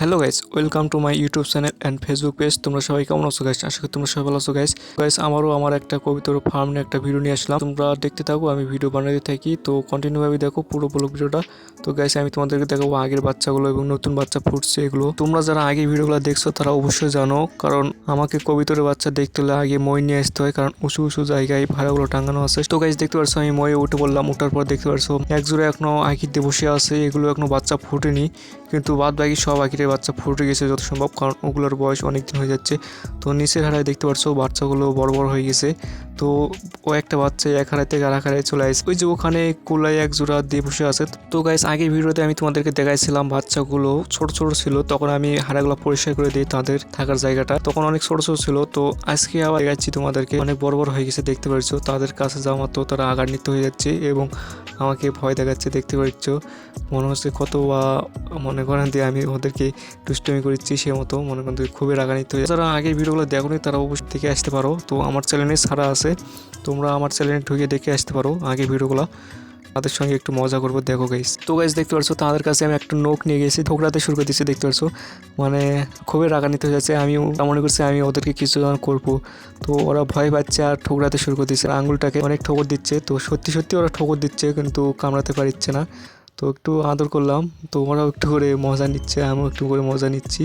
Hello guys, welcome to my YouTube channel and Facebook page. তোমরা সবাই কেমন আছো গাইস? আশা করি তোমরা সবাই ভালো আছো গাইস। গাইস, আমারও আমার একটা কবিতার ফার্ম নিয়ে একটা ভিডিও নিয়ে আসলাম। তোমরা দেখতে থাকো, আমি ভিডিও বানাতে থাকি। তো কন্টিনিউভাবে দেখো পুরো পুরো ভিডিওটা। তো গাইস, আমি তোমাদেরকে দেখাবো আগের বাচ্চাগুলো এবং নতুন বাচ্চা ফুটছে এগুলো। তোমরা যারা আগে ভিডিওগুলো দেখছ, তারা অবশ্যই জানো, কারণ আমাকে কবিতরে বাচ্চা দেখতে হলে আগে মই নিয়ে আসতে হয়, কারণ উঁচু উঁচু জায়গায় ভাড়াগুলো টাঙানো আছে। তো গাইস, দেখতে পারছ, আমি ময়ে উঠে বললাম ওঠার পর দেখতে পারছ, এক জোড়া এখনও আঁকিতে বসে আছে, এগুলো এখনও বাচ্চা ফুটেনি। কিন্তু বাদ বাকি সব আঁকিতে বাচ্চা ফুটে গেছে যত সম্ভব, কারণ ওগুলোর বয়স অনেক দিন হয়ে যাচ্ছে। তো নিচের হারায় দেখতে পাচ্ছ, বাচ্চাগুলো বড় বড় হয়ে গেছে। তো ও একটা বাচ্চা এক হারাই থেকে আর হারায় চলে আসে। ওই যে ওখানে কোলাই এক জোড়া দিয়ে বসে আছে। তো গাইস আগের ভিডিওতে আমি তোমাদেরকে দেখাইছিলাম বাচ্চাগুলো ছোট ছোট ছিল। তখন আমি হারাগুলো পরিষ্কার করে দিই তাদের থাকার জায়গাটা। তখন অনেক ছোট ছোট ছিল। তো আজকে আবার দেখাচ্ছি তোমাদেরকে। অনেক বড় বড় হয়ে গেছে, দেখতে পাচ্ছ। তাদের কাছে যাওয়া মাত্র তারা আগান্বিত হয়ে যাচ্ছে এবং আমাকে ভয় দেখাচ্ছে, দেখতে পাচ্ছ। মনে হচ্ছে কত বা মনে করেন দিয়ে আমি ওদেরকে দুষ্টমি করেছি সে মতো। মনে করেন খুবই রাগান্বিত হয়ে যারা আগের ভিডিওগুলো দেখোনি, তারা অবশ্যই থেকে আসতে পারো। তো আমার চ্যানেলে সারা আছে। তোমরা আমার চ্যানেলে ঢুকে দেখে আসতে পারো আগে ভিডিওগুলো। তাদের সঙ্গে একটু মজা করব, দেখো গাইস তো গাইস দেখতে পাচ্ছ তাদের কাছে আমি একটা নোক নিয়ে গেছি, ঠোকরাতে শুরু করে দিচ্ছি দেখতে পাচ্ছ মানে খুবই রাগান্বিত হয়ে যাচ্ছে, আমিও মনে করছি আমি ওদেরকে কিছু করব। তো ওরা ভয় পাচ্ছে আর ঠোকরাতে শুরু করে দিচ্ছে আঙুলটাকে অনেক ঠোকর দিচ্ছে। তো সত্যি সত্যি ওরা ঠোকর দিচ্ছে, কিন্তু কামড়াতে পারছে না। তো একটু আদর করলাম। তো ওরাও একটু করে মজা নিচ্ছে, আমিও একটু করে মজা নিচ্ছি।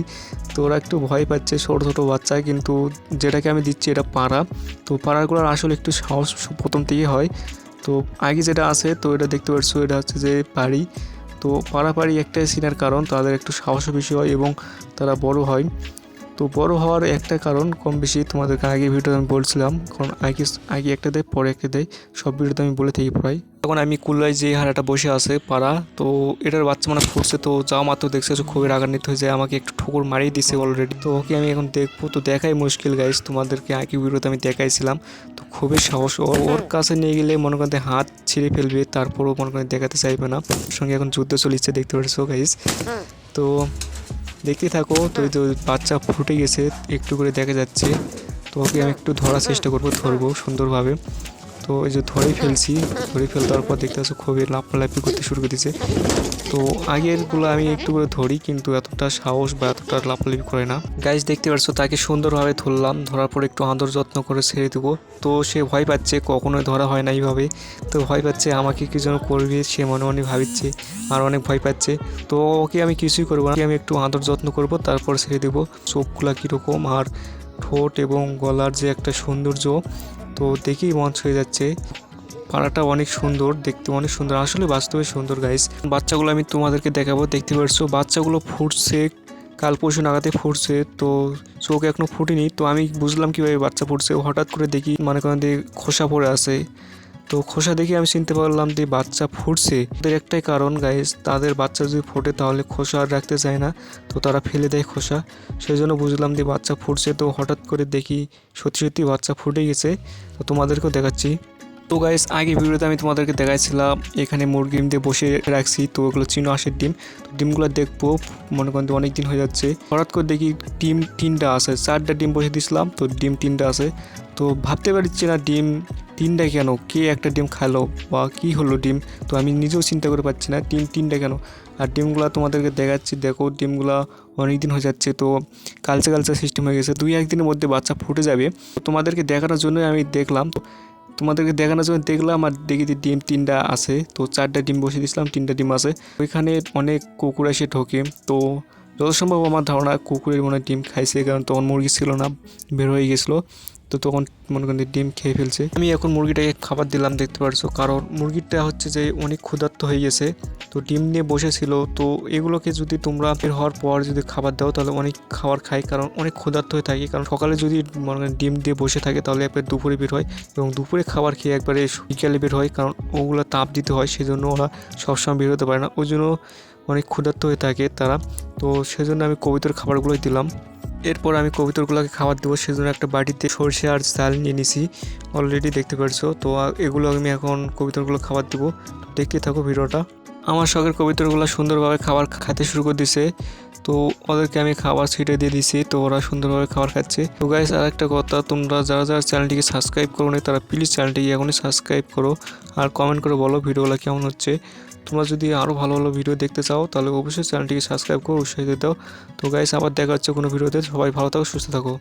তো ওরা একটু ভয় পাচ্ছে ছোটো ছোটো বাচ্চা, কিন্তু যেটাকে আমি দিচ্ছি এটা পাড়া। তো পাড়াগুলোর আসলে একটু সাহস প্রথম থেকেই হয়। তো আগে যেটা আছে, তো এটা দেখতে পাচ্ছ এটা হচ্ছে যে পাড়ি। তো পাড়া পাড়াপাড়ি একটাই সিনার কারণ, তাদের একটু সাহসও বেশি হয় এবং তারা বড় হয়। তো বড় হওয়ার একটা কারণ কম বেশি তোমাদেরকে আগে ভিডিওতে আমি বলছিলাম কারণ আগে আগে একটা দেয় পরে একটা দেয় সব ভিডিওতে আমি বলে থাকি প্রায়। তখন আমি কুল্লায় যে হারাটা বসে আছে পাড়া তো এটার বাচ্চা মানে ফুটছে তো যাওয়া মাত্র দেখছে যে খুবই রাগান্বিত হয়ে যায় আমাকে একটু ঠোকর মারিয়ে দিছে অলরেডি তো ওকে আমি এখন দেখব তো দেখাই মুশকিল গাইস তোমাদেরকে আগে ভিডিওতে আমি দেখাইছিলাম। তো খুবই সাহস ওর ওর কাছে নিয়ে গেলে মনে করেন হাত ছিঁড়ে ফেলবে তারপরও মনে করেন দেখাতে চাইবে না। সঙ্গে এখন যুদ্ধ চলিচ্ছে দেখতে পাচ্ছ গাইস তো দেখতে থাকো, তো তো বাচ্চা ফুটে গেছে, একটু করে দেখা যাচ্ছে। তোমাকে আমি একটু ধরার চেষ্টা করব, ধরবো সুন্দরভাবে। তো এই যে ধরেই ফেলছি ধরে ফেল দেওয়ার পর দেখতে পাচ্ছ খুবই লাফালাফি করতে শুরু করে দিয়েছে। তো আগেরগুলো আমি একটু করে ধরি, কিন্তু এতটা সাহস বা এতটা লাফালাফি করে না। গাইজ দেখতে পাচ্ছ, তাকে সুন্দরভাবে ধরলাম, ধরার পর একটু আদর যত্ন করে ছেড়ে দেবো। তো সে ভয় পাচ্ছে, কখনোই ধরা হয় না এইভাবে। তো ভয় পাচ্ছে, আমাকে কি যেন করবে সে মনে মনে ভাবিচ্ছে, আর অনেক ভয় পাচ্ছে। তো ওকে আমি কিছুই করব না আমি একটু আদর যত্ন করব, তারপর ছেড়ে দেবো। চোখগুলা কীরকম, আর ঠোঁট এবং গলার যে একটা সৌন্দর্য তো দেখেই মঞ্চ হয়ে যাচ্ছে। পাড়াটা অনেক সুন্দর, দেখতে অনেক সুন্দর, আসলে বাস্তবে সুন্দর গাইস বাচ্চাগুলো আমি তোমাদেরকে দেখাবো, দেখতে পারছ? বাচ্চাগুলো ফুটছে, কাল পরশু নাগাতে ফুটছে, তো চোখ এখনও ফুটেনি, তো আমি বুঝলাম কীভাবে বাচ্চা ফুটছে। হঠাৎ করে দেখি মানে কোনো খোসা পড়ে আছে। তো খোসা দেখে আমি চিনতে পারলাম যে বাচ্চা ফুটছে। ওদের একটাই কারণ গাইস তাদের বাচ্চা যদি ফোটে তাহলে খোসা আর রাখতে চায় না। তো তারা ফেলে দেয় খোসা। সেই জন্য বুঝলাম যে বাচ্চা ফুটছে। তো হঠাৎ করে দেখি সত্যি সত্যি বাচ্চা ফুটে গেছে। তো তোমাদেরকেও দেখাচ্ছি। তো গাইস আগে ভিডিওতে আমি তোমাদেরকে দেখাইছিলাম, এখানে মুরগি দিয়ে বসে রাখছি। তো ওগুলো চিনো হাঁসের ডিম। তো ডিমগুলো দেখব, মনে করেন অনেক দিন হয়ে যাচ্ছে। হঠাৎ করে দেখি ডিম তিনটা আছে। চারটা ডিম বসে দিয়েছিলাম তো ডিম তিনটা আছে। তো ভাবতে পারছি না ডিম তিনটা কেন? কে একটা ডিম খালো বা কি হলো ডিম? তো আমি নিজেও চিন্তা করে পাচ্ছি না ডিম তিনটা কেন? আর ডিমগুলো তোমাদেরকে দেখাচ্ছি, দেখো ডিমগুলো অনেক দিন হয়ে যাচ্ছে, তো কালচে কালচে সিস্টেম হয়ে গেছে। দুই, একদিনের মধ্যে বাচ্চা ফুটে যাবে। তোমাদেরকে দেখানোর জন্যই আমি দেখলাম তোমাদেরকে দেখানোর জন্য দেখলাম আর দেখি ডিম তিনটা আছে, তো চারটা ডিম বসে দিয়েছিলাম, তিনটা ডিম আছে। ওইখানে অনেক কুকুর এসে ঢোকে, তো যত সম্ভব আমার ধারণা কুকুরের মনে ডিম খাইছে, কারণ তখন মুরগি ছিল না, বের হয়ে গেছিল। তো তখন মনে করেন ডিম খেয়ে ফেলছে। আমি এখন মুরগিটাকে খাবার দিলাম, দেখতে পারছ? কারণ মুরগিটা হচ্ছে যে অনেক ক্ষুধার্ত হয়ে গেছে। তো ডিম নিয়ে বসেছিল। তো এগুলোকে যদি তোমরা বের হওয়ার পর যদি খাবার দাও, তাহলে অনেক খাবার খায়। কারণ অনেক ক্ষুধার্ত হয়ে থাকে। কারণ সকালে যদি মনে করেন ডিম দিয়ে বসে থাকে, তাহলে একবার দুপুরে বের হয় এবং দুপুরে খাবার খেয়ে একবারে বিকালে বের হয়। কারণ ওগুলো তাপ দিতে হয়, সেজন্য ওরা সবসময় বের হতে পারে না। ওই জন্য অনেক ক্ষুধার্ত হয়ে থাকে তারা। তো সেজন্য আমি কবিতার খাবারগুলোই দিলাম। এরপর আমি কবিতরগুলোকে খাবার দেবো। সেজন্য একটা বাটিতে সরষে আর চাল নিয়ে নিছি। অলরেডি দেখতে পারছ? তো এগুলো আমি এখন কবিতরগুলো খাবার দেবো। দেখতে থাকো ভিডিওটা। আমার শখের কবিতরগুলো সুন্দরভাবে খাবার খেতে শুরু করে দিছে। তো ওদেরকে আমি খাবার ছিটে দিয়ে দিছি তো ওরা সুন্দরভাবে খাবার খাচ্ছে। তো গাইস আর একটা কথা, তোমরা যারা যারা চ্যানেলটিকে সাবস্ক্রাইব করো নি তারা প্লিজ চ্যানেলটিকে এখনই সাবস্ক্রাইব করো। আর কমেন্ট করে বলো ভিডিওগুলো কেমন হচ্ছে। তোমরা যদি আরও ভালো ভালো ভিডিও দেখতে চাও, তাহলে অবশ্যই চ্যানেলটিকে সাবস্ক্রাইব করো, উৎসাহিত দাও। তো গাইস আবার দেখা হচ্ছে কোনো ভিডিওতে। সবাই ভালো থাকো, সুস্থ থাকো।